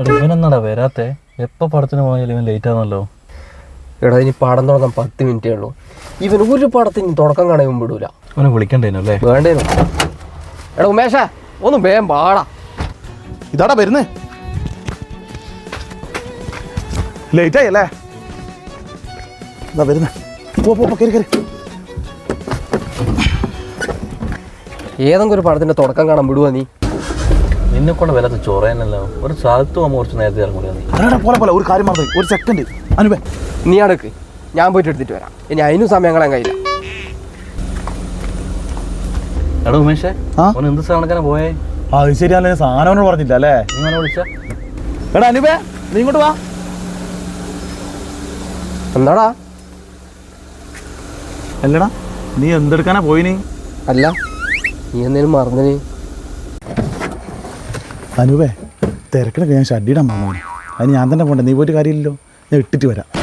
എടാ ഇവനെന്നാടാ വരാത്തെ? എപ്പോൾ പടത്തിന് പോയാലും ഇവൻ ലേറ്റ് ആണല്ലോ. എടാ ഇനി പടം തുടങ്ങാൻ പത്ത് മിനിറ്റേ ഉള്ളൂ. ഇവൻ ഒരു പടത്തിന് തുടക്കം കാണാൻ വിടൂല. അവനെ വിളിക്കണ്ടേനു അല്ലേ? വേണ്ടേനു? എടാ ഉമേഷ ഒന്ന് വേഗം പാടാ. ഇതാടാ വരുന്നേ. ലേറ്റ് ആയല്ലേ ഇതാ വരുന്നേ. പോ പോ പോ, കേറി കേറി. ഏതെങ്കിലും ഒരു പടത്തിന്റെ തുടക്കം കാണാൻ വിടുവാ നീ. നിന്നെ കൊണ്ട് വല്ലാത്ത ചൊറയാനല്ലോ ഒരു സ്ഥലത്ത് പോകുമ്പോൾ കുറച്ച് നേരത്തെ ഇറങ്ങൂല നീ അടാ പോലെ പോലെ ഒരു കാര്യം മറന്നു ഒരു സെക്കൻഡ് അനുപേ നീ അടക്ക് ഞാൻ പോയിട്ട് എടുത്തിട്ട് വരാം. ഇനി അതിനും സമയം കളയാൻ കഴിയില്ല. എടാ ഉമേഷേ ആ? അവൻ എന്ത് സാധനക്കാനെ പോയേ? ആ അത് ശരിയല്ലേ സാധനം പറഞ്ഞില്ല അല്ലേ? നീ വിളിച്ച. എടാ അനുപേ നീ ഇങ്ങോട്ട് വാ. എന്താടാ? അല്ലടാ നീ എന്തെടുക്കാനാ പോയിനി? അല്ല നീ എന്തേലും മറന്നിന്. അനുപേ തിരക്കിനൊക്കെ ഞാൻ ഷഡിയിടാൻ പറഞ്ഞു അതിന് ഞാൻ തന്നെ പോകണ്ടേ നീ പോയിട്ട് കാര്യമില്ലല്ലോ. ഞാൻ ഇട്ടിട്ട് വരാം.